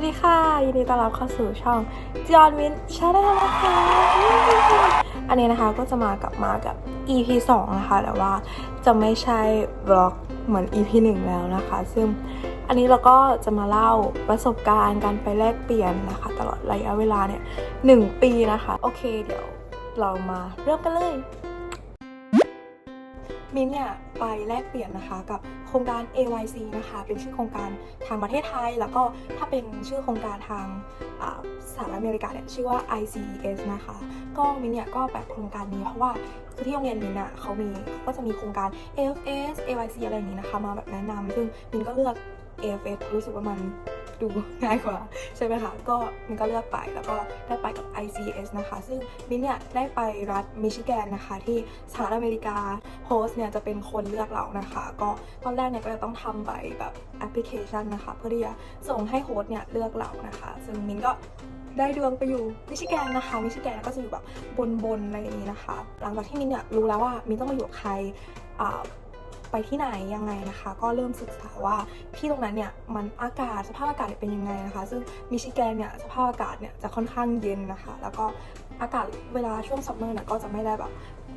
วัสดีค่ะ ยินดีต้อนรับเข้าสู่ช่องจอห์นวินชาแนลนะคะอันนี้นะคะก็จะมากับมากับ EP 2 นะคะ แต่ว่าจะไม่ใช่บล็อกเหมือน EP 1 แล้วนะคะ ซึ่งอันนี้เราก็จะมาเล่าประสบการณ์การไปแลกเปลี่ยนนะคะ ตลอดระยะเวลาเนี่ยหนึ่งปีนะคะ โอเคเดี๋ยวเรามาเริ่มกันเลย มินเนี่ยไปแลกเปลี่ยนนะคะกับโครงการ AYC นะคะ เป็นชื่อโครงการทางประเทศไทย แล้วก็ถ้าเป็นชื่อโครงการทางสหรัฐอเมริกาเนี่ยชื่อว่า ICES นะคะ ก็มินเนี่ยก็แบบโครงการนี้เพราะว่าคือที่โรงเรียนมินอะเขามีเขาก็จะมีโครงการ AFS AYC อะไรอย่างนี้นะคะ มาแบบแนะนำซึ่งมินก็เลือก AFS รู้สึกว่ามัน ดูง่ายกว่าใช่ไหมคะก็มินก็เลือกไปแล้วก็ได้ไปกับ ICS นะคะ ซึ่งมินเนี่ยได้ไปรัฐมิชิแกนนะคะ ที่สหรัฐอเมริกาโฮสเนี่ยจะเป็นคนเลือกเรานะคะ ก็ตอนแรกเนี่ยก็จะต้องทำใบแบบแอปพลิเคชันนะคะ เพื่อที่จะส่งให้โฮสเนี่ยเลือกเรานะคะ ซึ่งมินก็ได้ดวงไปอยู่มิชิแกนนะคะมิชิแกนก็จะอยู่แบบบนๆอะไรอย่างนี้นะคะ หลังจากที่มินเนี่ยรู้แล้วว่ามินต้องมาอยู่กับใคร ไปที่ไหนยังไงนะคะ ก็เริ่มศึกษาว่าที่ตรงนั้นเนี่ยมันอากาศสภาพอากาศเป็นยังไงนะคะ ซึ่งมิชิแกนเนี่ยสภาพอากาศเนี่ยจะค่อนข้างเย็นนะคะ แล้วก็อากาศเวลาช่วงซัมเมอร์เนี่ยก็จะไม่ได้แบบ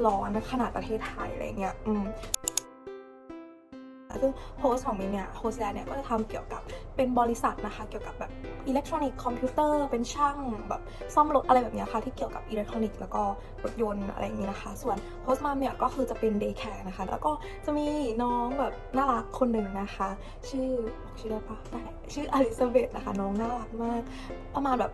ร้อนขนาดประเทศไทยอะไรเงี้ยอืมซึ่งโฮสของมินเนี่ยโฮสแลนเนี่ยก็จะทำเกี่ยวกับ เป็นบริษัทนะคะ เกี่ยวกับแบบอิเล็กทรอนิกส์คอมพิวเตอร์เป็นช่างแบบซ่อมรถอะไรแบบนี้ค่ะ ที่เกี่ยวกับอิเล็กทรอนิกส์แล้วก็รถยนต์อะไรอย่างนี้นะคะ ส่วนโฮสมาเนี่ยก็คือจะเป็นเดย์แคร์นะคะ แล้วก็จะมีน้องแบบน่ารักคนหนึ่งนะคะ ชื่อบอกชื่อได้ปะได้ชื่ออลิซาเบธนะคะน้องน่ารักมาก ประมาณแบบ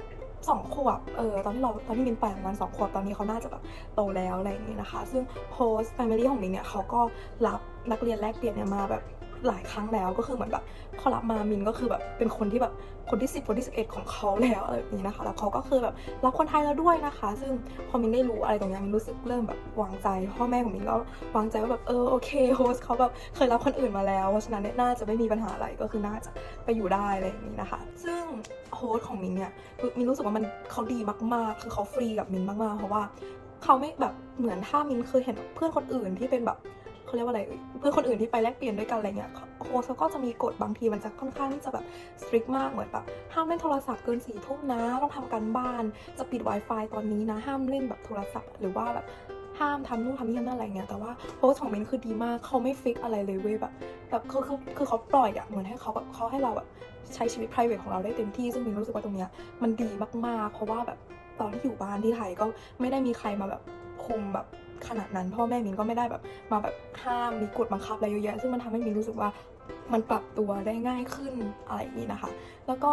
สองขวบ เออ ตอนที่เรา ตอนที่มินไปประมาณสองขวบ ตอนนี้เขาน่าจะแบบโตแล้วอะไรอย่างนี้นะคะ ซึ่งโฮสต์แฟมิลี่ของมินเนี่ยเขาก็รับนักเรียนแลกเปลี่ยนเนี่ยมาแบบ หลายครั้งแล้วก็คือเหมือนแบบเขารับมามินก็คือแบบเป็นคนที่แบบคนที่ 10 คนที่ 11 ของเขาแล้วอะไรแบบนี้นะคะ แล้วเขาก็คือแบบรับคนไทยแล้วด้วยนะคะ ซึ่งพอมินได้รู้อะไรตรงนี้มินรู้สึกเริ่มแบบวางใจ พ่อแม่ของมินก็วางใจว่าแบบเออโอเคโฮสเขาแบบเคยรับคนอื่นมาแล้วเพราะฉะนั้นน่าจะไม่มีปัญหาอะไรก็คือน่าจะไปอยู่ได้อะไรอย่างนี้นะคะ ซึ่งโฮสของมินเนี่ยคือมินรู้สึกว่ามันเขาดีมากๆ คือเขาฟรีกับมินมากๆ เพราะว่าเขาไม่แบบเหมือนถ้ามินเคยเห็นเพื่อนคนอื่นที่เป็นแบบ เขาเรียกว่าอะไรเพื่อนคนอื่นที่ไปแลกเปลี่ยนด้วยกันอะไรเงี้ยโฮสต์เขาก็จะมีกฎบางทีมันจะค่อนข้างที่จะแบบสตริกมากเหมือนแบบห้ามเล่นโทรศัพท์เกินสี่ทุ่มนะต้องทำการบ้าน จะปิด Wi-Fi ตอนนี้นะ ห้ามเล่นแบบโทรศัพท์หรือว่าแบบห้ามทำนู่นทำนี่ทำนั่นอะไรเงี้ย แต่ว่าโฮสของเมนคือดีมาก เขาไม่ฟิกอะไรเลยเว้ยแบบแบบคือคือคือเขาปล่อยอะเหมือนให้เขาแบบเขาให้เราแบบใช้ชีวิต p r i v a t ของเราได้เต็มที่ ซึ่งมินรู้สึกว่าตรงเนี้ยมันดีมากๆ เพราะว่าแบบตอนที่อยู่บ้านที่ไทยก็ไม่ได้มีใครมาแบบคุมแบบ ขนาดนั้น พ่อแม่มินก็ไม่ได้แบบมาแบบห้ามมีกฎบังคับอะไรเยอะแยะ ซึ่งมันทำให้มินรู้สึกว่ามันปรับตัวได้ง่ายขึ้นอะไรอย่างนี้นะคะ แล้วก็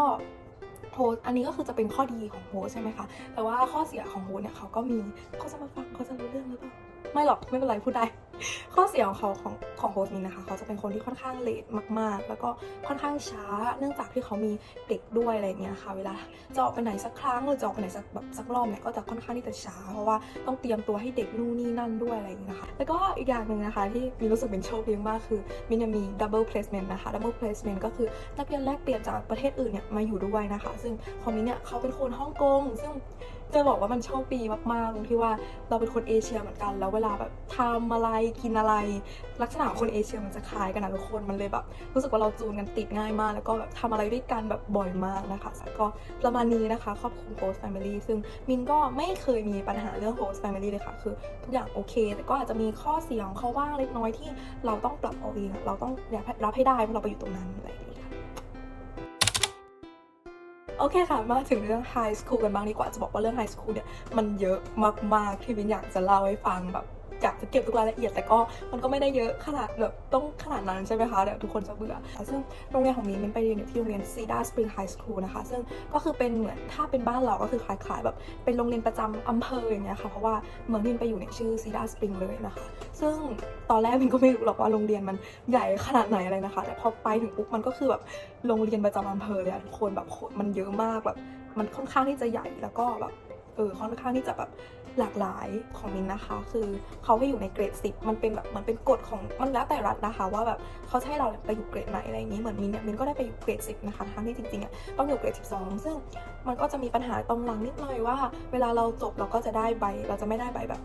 โฮสอันนี้ก็คือจะเป็นข้อดีของโฮสใช่ไหมคะ แต่ว่าข้อเสียของโฮสเนี่ยเขาก็มีเขาจะมาฟังเขาจะรู้เรื่องหรือเปล่า ไม่หรอกไม่เป็นไรพูดได้ ข้อเสียของเขาของของโฮสต์มินนะคะ เขาจะเป็นคนที่ค่อนข้างเลทมาก ๆ แล้วก็ค่อนข้างช้า เนื่องจากที่เขามีเด็กด้วยอะไรอย่างเงี้ยค่ะ เวลาจะออกไปไหนสักครั้งหรือจะออกไปไหนสักแบบสักรอบเนี่ยก็จะค่อนข้างที่จะช้า เพราะว่าต้องเตรียมตัวให้เด็กนู่นนี่นั่นด้วยอะไรอย่างเงี้ยนะคะแล้วก็อีกอย่างหนึ่งนะคะ ที่มินรู้สึกเป็นโชคดีมากคือมินยังมี double placement นะคะ double placement ก็คือนักเรียนแลกเปลี่ยนจากประเทศอื่นเนี่ยมาอยู่ด้วยนะคะ ซึ่งของมินเนี่ยเขาเป็นคนฮ่องกงซึ่ง จะบอกว่ามันโชคดีมากๆตรงที่ว่าเราเป็นคนเอเชียเหมือนกัน แล้วเวลาแบบทำอะไรกินอะไร ลักษณะคนเอเชียมันจะคล้ายกันนะทุกคนมันเลยแบบ รู้สึกว่าเราจูนกันติดง่ายมาก แล้วก็แบบทำอะไรด้วยกันแบบบ่อยมากนะคะก็ประมาณนี้นะคะครอบคลุม host family ซึ่งมินก็ไม่เคยมีปัญหาเรื่อง host family เลยค่ะคือทุกอย่างโอเค แต่ก็อาจจะมีข้อเสียของเขาบ้างเล็กน้อยที่เราต้องปรับเอาเองอะเราต้องรับให้ได้เพราะเราไปอยู่ตรงนั้นอะไร อย่างนี้ค่ะโอเคค่ะ มาถึงเรื่องไฮสคูลกันบ้างดีกว่า จะบอกว่าเรื่องไฮสคูลเนี่ย มันเยอะมากๆ ที่วินอยากจะเล่าให้ฟังแบบากจะเก็บทุกรายละเอียด แต่ก็มันก็ไม่ได้เยอะขนาดแบบต้องขนาดนั้นใช่ไหมคะเดี๋ยวทุกคนจะเบื่อ ซึ่งโรงเรียนของมินมินไปเรียนอยู่ที่โรงเรียน Cedar Spring High School นะคะ ซึ่งก็คือเป็นเหมือนถ้าเป็นบ้านเราก็คือคล้ายๆแบบเป็นโรงเรียนประจำอำเภออย่างเงี้ยค่ะเพราะว่าเมืองที่มินไปอยู่เนี่ยชื่อ Cedar Spring เลยนะคะซึ่งตอนแรกมินก็ไม่รู้หรอกว่าโรงเรียนมันใหญ่ขนาดไหนอะไรนะคะ แต่พอไปถึงปุ๊บมันก็คือแบบโรงเรียนประจำอำเภอเลยอะทุกคนแบบมันเยอะมากแบบมันค่อนข้างที่จะใหญ่แล้วก็แบบเออค่อนข้างที่จะแบบ หลากหลายของมินนะคะ คือเขาให้อยู่ในเกรด10มันเป็นแบบมันเป็นกฎของมันแล้วแต่รัฐนะคะ ว่าแบบเขาให้เราไปอยู่เกรดไหนอะไรอย่างนี้เหมือนมินเนี่ยมินก็ได้ไปอยู่เกรด10นะคะทั้งที่จริงๆอะต้องอยู่เกรด12ซึ่งมันก็จะมีปัญหาตรงหลังนิดหน่อยว่า เวลาเราจบเราก็จะได้ใบ เราจะไม่ได้ใบแบบ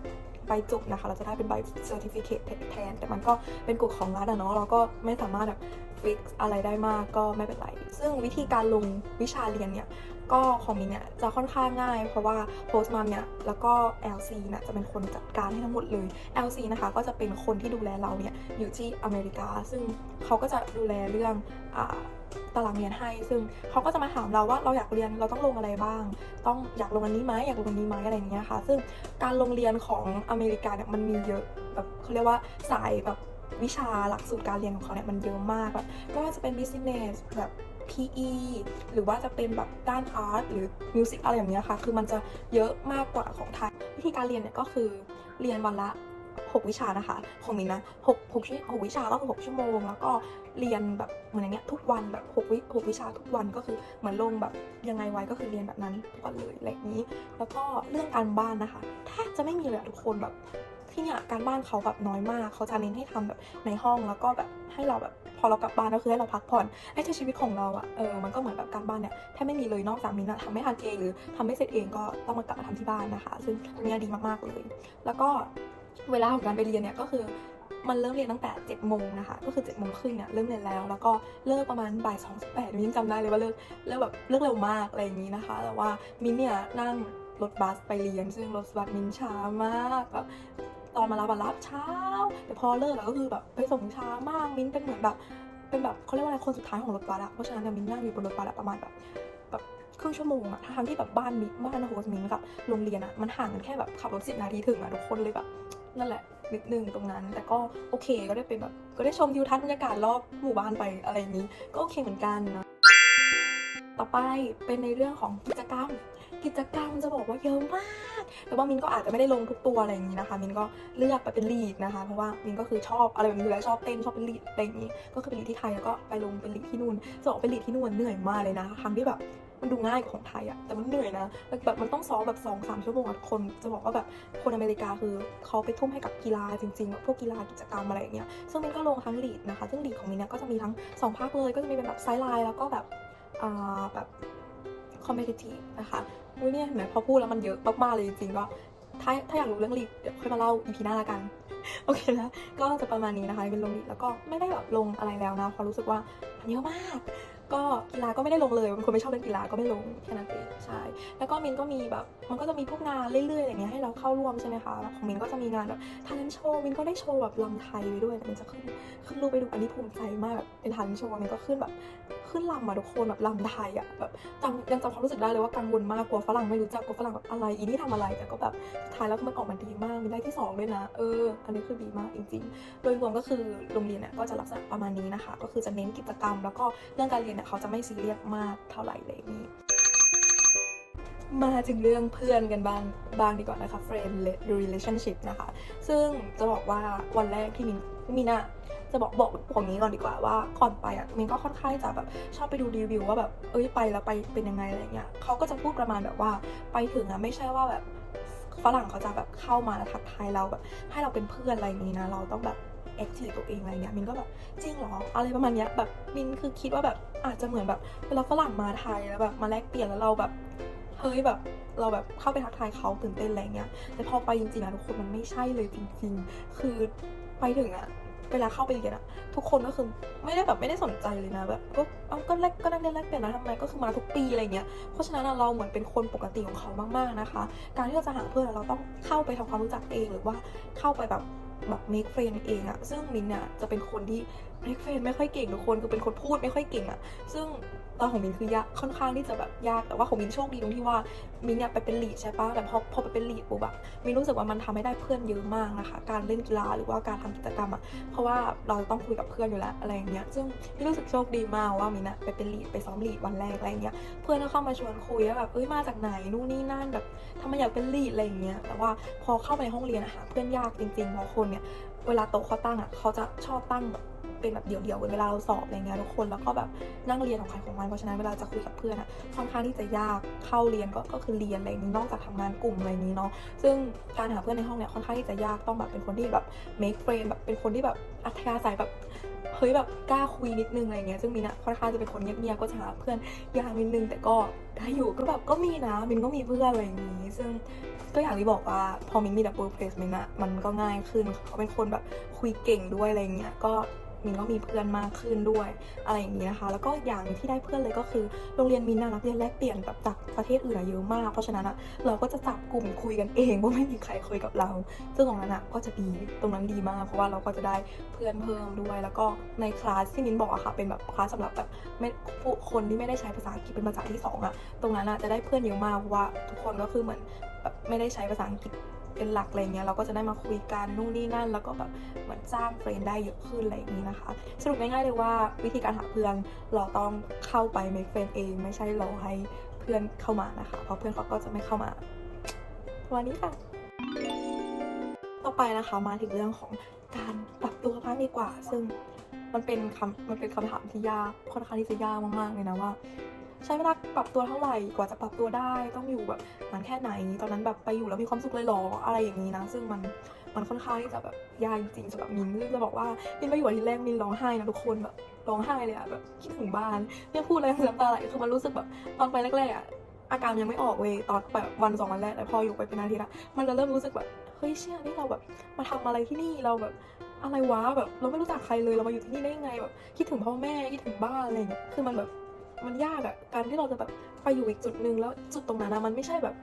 ใบจบนะคะ เราจะได้เป็นใบ certificate แทน แต่มันก็เป็นกฎของรัฐอะเนาะเราก็ไม่สามารถแบบฟิกอะไรได้มากก็ไม่เป็นไร ซึ่งวิธีการลงวิชาเรียนเนี่ย ก็ของมินเนี่ยจะค่อนข้างง่าย เพราะว่าโพสต์มาเนี่ยแล้วก็ LC เนี่ยจะเป็นคนจัดการให้ทั้งหมดเลย LC นะคะก็จะเป็นคนที่ดูแลเราเนี่ยอยู่ที่อเมริกา ซึ่งเขาก็จะดูแลเรื่องอาตารางเรียนให้ ซึ่งเขาก็จะมาถามเราว่าเราอยากเรียนเราต้องลงอะไรบ้าง ต้องอยากลงอันนี้ไหมอยากลงอันนี้ไหมอะไรอย่างเงี้ยค่ะ ซึ่งการลงเรียนของอเมริกาเนี่ยมันมีเยอะแบบเขาเรียกว่าสายแบบวิชาหลักสูตรการเรียนของเขาเนี่ยมันเยอะมากแบบไม่ว่าจะเป็น business แบบ PE หรือว่าจะเป็นแบบด้านอาร์ตหรือมิวสิกอะไรแบบเนี้ยค่ะ คือมันจะเยอะมากกว่าของไทย วิธีการเรียนเนี่ยก็คือเรียนวันละ 6 วิชานะคะ ของมินนะ6 6ชั่ว6วิชาก็คือ6ชั่วโมง แล้วก็เรียนแบบเหมือนอย่างเงี้ยทุกวันแบบ6วิ6วิชาทุกวันก็คือเหมือนลงแบบยังไงไว้ก็คือเรียนแบบนั้นทุกวันเลยอะไรอย่างนี้ แล้วก็เรื่องการบ้านนะคะแทบจะไม่มีเลยทุกคนแบบ ที่เนี่ยการบ้านเขาแบบน้อยมาก เขาจะเน้นให้ทำแบบในห้องแล้วก็แบบให้เราแบบพอเรากลับบ้านก็คือให้เราพักผ่อนให้ใช้ชีวิตของเราอะเออมันก็เหมือนแบบการบ้านเนี่ยแทบไม่มีเลยนอกจากมินอะทำไม่ทันเองหรือทำไม่เสร็จเองก็ต้องมากลับมาทำที่บ้านนะคะ ซึ่งตรงเนี้ยดีมากๆเลย แล้วก็เวลาของการไปเรียนเนี่ยก็คือมันเริ่มเรียนตั้งแต่7จ็ดโมงนะคะ ก็คือ7จ็ดโมงครึ่งเนี่ยเริ่มเรียนแล้ว แล้วก็เลิกประมาณบ่ายสองสิบแปดมินจำได้เลยว่าเลิกเลิกแบบเลิกเร็วมากอะไรอย่างนี้นะคะ แต่ว่ามินเนี่ยนั่งรถบัสไปเรียน ซึ่งรถบัสมินช้ามากแบบ อนมารับอะรับเช้า แต่พอเลิกอะก็คือแบบไปส่งช้ามากมินเป็นเหมือนแบบเป็นแบบเขาเรียกว่าอะไรคนสุดท้ายของรถบัสอะเพราะฉะนั้นเนี่ยมินนั่งอยู่บนรถบัสอะประมาณแบบแบบครึ่งชั่วโมงอะทั้งที่แบบบ้านมินบ้านโฮสมินกับโรงเรียนอะมันห่างกันแค่แบบขับรถสิบนาทีถึงอะทุกคนเลยแบบนั่นแหละนิดนึงตรงนั้น แต่ก็โอเคก็ได้เป็นแบบก็ได้ชมทิวทัศน์บรรยากาศรอบหมู่บ้านไปอะไรนี้ ก็โอเคเหมือนกันนะต่อไปเป็นในเรื่องของกิจกรรม กิจกรรมจะบอกว่าเยอะมากแต่ว่ามินก็อาจจะไม่ได้ลงทุกตัวอะไรอย่างนี้นะคะ มินก็เลือกไปเป็นลีดนะคะ เพราะว่ามินก็คือชอบอะไรแบบนี้อยู่แล้วชอบเต้นชอบเป็นลีดอะไรอย่างนี้ ก็คือเป็นลีดที่ไทยแล้วก็ไปลงเป็นลีดที่นู่นจะบอกเป็นลีดที่นู่นเหนื่อยมากเลยนะครั้งที่แบบมันดูง่ายของไทยอะแต่มันเหนื่อยนะแบบมันต้องซ้อมแบบสองสามชั่วโมงคน จะบอกว่าแบบคนอเมริกาคือเขาไปทุ่มให้กับกีฬาจริงๆแบบพวกกีฬากิจกรรมอะไรอย่างเงี้ย ซึ่งมินก็ลงทั้งลีดนะคะ ซึ่งลีดของมินเนี่ยก็จะมีทั้งสองภาคเลย ก็จะมีเป็นแบบไซด์ไลน์แล้วก็แบบอ่าแบบ คอมเพลติฟนะคะอุ้ยเนี่ยเห็นไหมพอพูดแล้วมันเยอะมากๆเลยจริงๆก็ถ้าถ้าอยากรู้เรื่องลีดเดี๋ยวค่อยมาเล่าอีพีหน้าละกัน โอเคนะก็จะประมาณนี้นะคะเป็นลงลีดแล้วก็ไม่ได้แบบลงอะไรแล้วนะเพราะรู้สึกว่ามันเยอะมาก ก็กีฬาก็ไม่ได้ลงเลยเป็นคนไม่ชอบเล่นกีฬาก็ไม่ลงแค่นั้นเองใช่แล้วก็มินก็มีแบบมันก็จะมีพวกงานเรื่อยๆอย่างเงี้ยให้เราเข้าร่วมใช่ไหมคะของมินก็จะมีงานแบบทันโชว์มินก็ได้โชว์แบบลำไทยไปด้วยมินจะขึ้นขึ้นรูปไปดูอันนี้ภูมิใจมากแบบเป็นทันโชว์มินก็ขึ้นแบบ ขึ้นลำมาทุกคนแบบลำไทยอะแบบจำยังจำความรู้สึกได้เลยว่ากังวลมากกลัวฝรั่งไม่รู้จักกลัวฝรั่งแบบอะไรอีนี่ทำอะไรแต่ก็แบบสุดท้ายแล้วมันออกมาดีมากมีได้ที่สองด้วยนะเอออันนี้คือดีมากจริง ๆ โดยรวมก็คือโรงเรียนเนี่ยก็จะลักษณะประมาณนี้นะคะ ก็คือจะเน้นกิจกรรม แล้วก็เรื่องการเรียนเนี่ยเขาจะไม่ซีเรียสมากเท่าไหร่เลยนี่ มาถึงเรื่องเพื่อนกันบ้างบ้างดีกว่านะคะ friend relationship นะคะ ซึ่งจะบอกว่าวันแรกที่มินมินอะจะบอกบอกผมนี้ก่อนดีกว่าว่าก่อนไปอะมินก็ค่อนข้างจะแบบชอบไปดูรีวิวว่าแบบเอ้ยไปแล้วไปเป็นยังไงอะไรเงี้ยเขาก็จะพูดประมาณแบบว่าไปถึงอะไม่ใช่ว่าแบบฝรั่งเขาจะแบบเข้ามาแล้วทักทายเราแบบให้เราเป็นเพื่อนอะไรอย่างนี้นะ เราต้องแบบแอคทีฟตัวเองอะไรเงี้ยมินก็แบบจริงเหรออะไรประมาณเนี้ยแบบมินคือคิดว่าแบบอาจจะเหมือนแบบเวลาฝรั่งมาไทยแล้วแบบมาแลกเปลี่ยนแล้วเราแบบ เฮ้ยแบบเราแบบเข้าไปทักทายเขาตื่นเต้นอะไรเงี้ยแต่พอไปจริงๆอะทุกคนมันไม่ใช่เลยจริง ๆ คือไปถึงอะเวลาเข้าไปเรียนอะทุกคนก็คือไม่ได้แบบไม่ได้สนใจเลยนะแบบก็เอาก็แลกก็นั่งเรียนแลกเปลี่ยนนะทำไมก็คือมาทุกปีอะไรเงี้ยเพราะฉะนั้นเราเหมือนเป็นคนปกติของเขามากๆนะคะ การที่เราจะหาเพื่อนเราต้องเข้าไปทำความรู้จักเองหรือว่าเข้าไปแบบแบบ make friend เองอะซึ่งมินเนี่ยจะเป็นคนที่ make friend ไม่ค่อยเก่งทุกคนคือเป็นคนพูดไม่ค่อยเก่งอะซึ่งตอนของมินคือยากค่อนข้างที่จะแบบยากแต่ว่าของมินโชคดีตรงที่ว่ามินเนี่ยไปเป็นลีดใช่ปะแต่พอพอไปเป็นลีดปุ๊บอะมินรู้สึกว่ามันทำให้ได้เพื่อนเยอะมากนะคะ การเล่นกีฬาหรือว่าการทำกิจกรรมอะเพราะว่าเราต้องคุยกับเพื่อนอยู่แล้วอะไรอย่างเงี้ยซึ่งมินรู้สึกโชคดีมากว่ามินอะไปเป็นลีดไปซ้อมลีดวันแรกอะไรอย่างเงี้ยเพื่อนก็เข้ามาชวนคุยว่าแบบเอ้ยมาจากไหนนู่นนี่นั่นแบบทำไมอยากเป็นลีดอะไรอย่างเงี้ยแต่ว่าพอเข้าไปในห้องเรียนอะหาเพื่อนยากจริงๆเพราะคนเนี่ยเวลาโต๊ะเขาตั้งอะเขาจะชอบตั้งแบบ เป็นแบบเดี่ยวๆเวลาเราสอบอะไรเงี้ยทุกคนแล้วก็แบบนั่งเรียนของใครของมันเพราะฉะนั้นเวลาจะคุยกับเพื่อนอะค่อนข้างที่จะยากเข้าเรียนก็ก็คือเรียนอะไรนี้นอกจากทำงานกลุ่มอะไรนี้เนาะซึ่งการหาเพื่อนในห้องเนี่ยค่อนข้างที่จะยากต้องแบบเป็นคนที่แบบ make friend แบบเป็นคนที่แบบอัธยาศัยแบบเฮ้ยแบบกล้าคุยนิดนึงอะไรเงี้ยซึ่งมินอะค่อนข้างจะเป็นคนเงียบๆก็จะหาเพื่อนยากนิดนึงแต่ก็ได้อยู่ก็แบบก็มีนะมินก็มีเพื่อนอะไรอย่างงี้ ซึ่งก็อย่างที่บอกว่าพอมินมีดับเบิลเพลสมินอะมันก็ง่ายขึ้นเขาเป็นคนแบบคุยเก่งด้วยอะไรเงี้ยก็ มินก็มีเพื่อนมากขึ้นด้วยอะไรอย่างนี้นะคะ แล้วก็อย่างที่ได้เพื่อนเลยก็คือโรงเรียนมินนะนักเรียนแลกเปลี่ยนแบบจากประเทศอื่นเยอะมาก เพราะฉะนั้นอะเราก็จะจับกลุ่มคุยกันเองว่าไม่มีใครคุยกับเรา ซึ่งตรงนั้นอะก็จะดีตรงนั้นดีมาก เพราะว่าเราก็จะได้เพื่อนเพิ่มด้วย แล้วก็ในคลาสที่มินบอกอะค่ะเป็นแบบคลาสสำหรับแบบไม่ผู้คนที่ไม่ได้ใช้ภาษาอังกฤษเป็นภาษาที่สองอะตรงนั้นอะจะได้เพื่อนเยอะมากเพราะว่าทุกคนก็คือเหมือนแบบไม่ได้ใช้ภาษาอังกฤษ เป็นหลักอะไรเงี้ยเราก็จะได้มาคุยกันนู่นนี่นั่น แล้วก็แบบเหมือนสร้างเฟรนได้เยอะขึ้นอะไรอย่างนี้นะคะ สรุปง่ายๆเลยว่าวิธีการหาเพื่อนเราต้องเข้าไป make friend เอง ไม่ใช่รอให้เพื่อนเข้ามานะคะ เพราะเพื่อนเขาก็จะไม่เข้ามาวันนี้ค่ะ ต่อไปนะคะมาถึงเรื่องของการปรับตัวบ้างดีกว่า ซึ่งมันเป็นคำมันเป็นคำถามที่ยากค่อนข้างที่จะยากมากๆเลยนะว่า ใช้เวลาปรับตัวเท่าไหร่กว่าจะปรับตัวได้ ต้องอยู่แบบนานแค่ไหน ตอนนั้นแบบไปอยู่แล้วมีความสุขเลยหรออะไรอย่างนี้นะ ซึ่งมันมันค่อนข้างที่จะแบบยากจริงๆสำหรับมินจะบอกว่ามินไปอยู่อาที่แรกมินร้องไห้นะทุกคนแบบร้องไห้เลยอะแบบคิดถึงบ้านเนี่ยพูดอะไรน้ำตาไหลคือมันรู้สึกแบบตอนไปแรกๆอะอาการยังไม่ออกเว้ยตอนแบบวันสองวันแรกแต่พออยู่ไปเป็นอาทิตย์อะมันจะเริ่มรู้สึกแบบเฮ้ยเชื่อนี่เราแบบมาทำอะไรที่นี่เราแบบอะไรวะแบบเราไม่รู้จักใครเลยเรามาอยู่ที่นี่ได้ยังไงแบบคิดถึงพ่อแม่คิดถึงบ้านอะไรเงี้ยคือมันแบบ มันยากอะการที่เราจะแบบไปอยู่อีกจุดหนึ่งแล้วจุดตรงนั้นนะมันไม่ใช่แบบ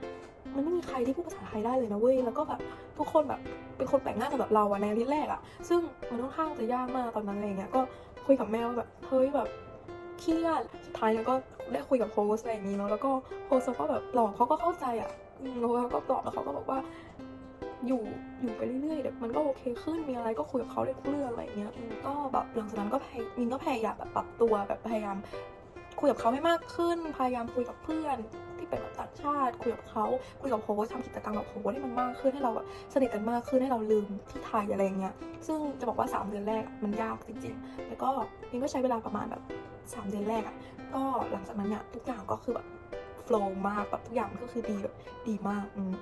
มันไม่มีใครที่พูดภาษาไทยได้เลยนะเว้ยแล้วก็แบบทุกคนแบบเป็นคนแปลกหน้ากับแบบเราอะในอาทิตย์แรกอะซึ่งมันค่อนข้างจะยากมากตอนนั้นอะไรเงี้ยก็คุยกับแม่ว่าแบบเฮ้ยแบบเครียดสุดท้ายแล้วก็ได้คุยกับโฮสอะไรอย่างงี้เนาะแล้วก็โฮสต์เขาก็แบบหลอกเขาก็เข้าใจอะแล้วเขาก็ตอบแล้วเขาก็บอกว่าอยู่อยู่ไปเรื่อยๆเดี๋ยวมันก็โอเคขึ้นมีอะไรก็คุยกับเขาเรื่องอะไรเงี้ยก็แบบหลังจากนั้นก็พยมินก็พยายามแบบปรับตัวแบบพยายาม คุยกับเขาให้มากขึ้น พยายามคุยกับเพื่อนที่เป็นแบบต่างชาติ คุยกับเขาคุยกับโฮสทำกิจกรรมกับโฮสให้มันมากขึ้นให้เราแบบสนิทกันมากขึ้นให้เราลืมที่ไทยอะไรเงี้ย ซึ่งจะบอกว่า 3 เดือนแรกมันยากจริงๆ แล้วก็มินก็ใช้เวลาประมาณแบบ 3 เดือนแรกอะก็หลังจากนั้นเนี่ยทุกอย่างก็คือแบบโฟล์มากแบบทุกอย่างก็คือดีแบบดีมากอืม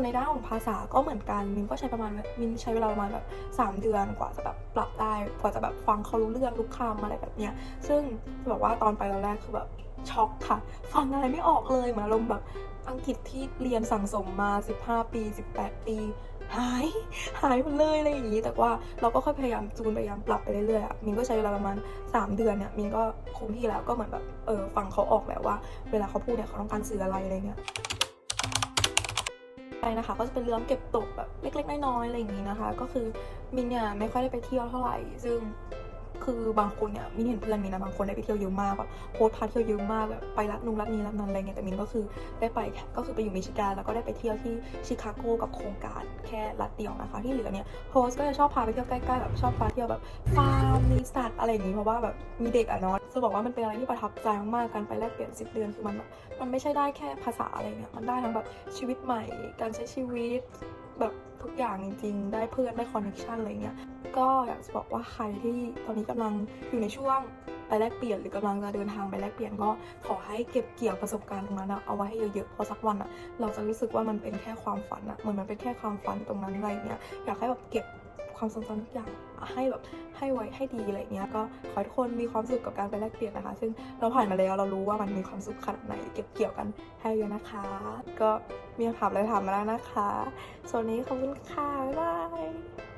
ในด้านของภาษาก็เหมือนกันมินก็ใช้ประมาณมินใช้เวลาประมาณแบบ3 เดือนกว่าจะแบบปรับได้กว่าจะแบบฟังเขารู้เรื่องทุกคำอะไรแบบเนี้ยซึ่งจะบอกว่าตอนไปตอนแรกคือแบบช็อกค่ะ ฟังอะไรไม่ออกเลยเหมือนอารมแบบอังกฤษที่เรียนสั่งสมมา 15 ปี 18 ปีหายหายหมดเลยอะไรอย่างนี้ แต่ว่าเราก็ค่อยพยายามจูนพยายามปรับไปเรื่อยๆอะมินก็ใช้เวลาประมาณ 3 เดือนเนี่ยมินก็คงที่แล้วก็เหมือนแบบเออฟังเขาออกแล้วว่า เวลาเขาพูดเนี่ยเขาต้องการสื่ออะไรอะไรเงี้ย ไปนะคะ ก็จะเป็นเรื่องเก็บตกแบบเล็ก ๆ น้อยๆอะไรอย่างนี้นะคะ ก็คือมินเนี่ยไม่ค่อยได้ไปเที่ยวเท่าไหร่ ซึ่งคือบางคนเนี่ยมินเห็นเพื่อนมินนะบางคนได้ไปเที่ยวเยอะมากแบบโพสพาเที่ยวเยอะมากแบบไปรัฐนุงรัฐนี้รัฐนั้นอะไรเงี้ยแต่มินก็คือได้ไปแค่ก็คือไปอยู่มิชิแกนแล้วก็ได้ไปเที่ยวที่ชิคาโกกับโครงการแค่รัฐเดียวนะคะ ที่เหลือเนี่ยโฮสก็จะชอบพาไปเที่ยวใกล้ๆแบบชอบพาเที่ยวแบบฟาร์มมีสัตว์อะไรอย่างนี้เพราะว่าแบบมีเด็กอะเนาะ จะบอกว่ามันเป็นอะไรที่ประทับใจมากๆการไปแลกเปลี่ยนสิบเดือนคือมันแบบมันไม่ใช่ได้แค่ภาษาอะไรเนี่ยมันได้ทั้งแบบชีวิตใหม่ การใช้ชีวิตแบบทุกอย่างจริงๆ ได้เพื่อนได้คอนเนคชันอะไรเงี้ยก็อยากจะบอกว่าใครที่ตอนนี้กำลังอยู่ในช่วงไปแลกเปลี่ยนหรือกำลังจะเดินทางไปแลกเปลี่ยนก็ขอให้เก็บเกี่ยวประสบการณ์ตรงนั้นเอาไว้ให้เยอะๆเพอสักวันอะเราจะรู้สึกว่ามันเป็นแค่ความฝันอะเหมือนมันเป็นแค่ความฝันตรงนั้นอะไรเงี้ยอยากให้แบบเก็บ ความทรงจำทุกอย่างให้แบบให้ไว้ให้ดีอะไรเงี้ยก็ขอให้ทุกคนมีความสุขกับการไปแลกเปลี่ยนนะคะ ซึ่งเราผ่านมาแล้วเรารู้ว่ามันมีความสุขขนาดไหนเก็บเกี่ยวกันให้เยอะนะคะ ก็มีคำถามอะไรถามมาแล้วนะคะส่วนนี้ขอบคุณค่ะบ๊ายบาย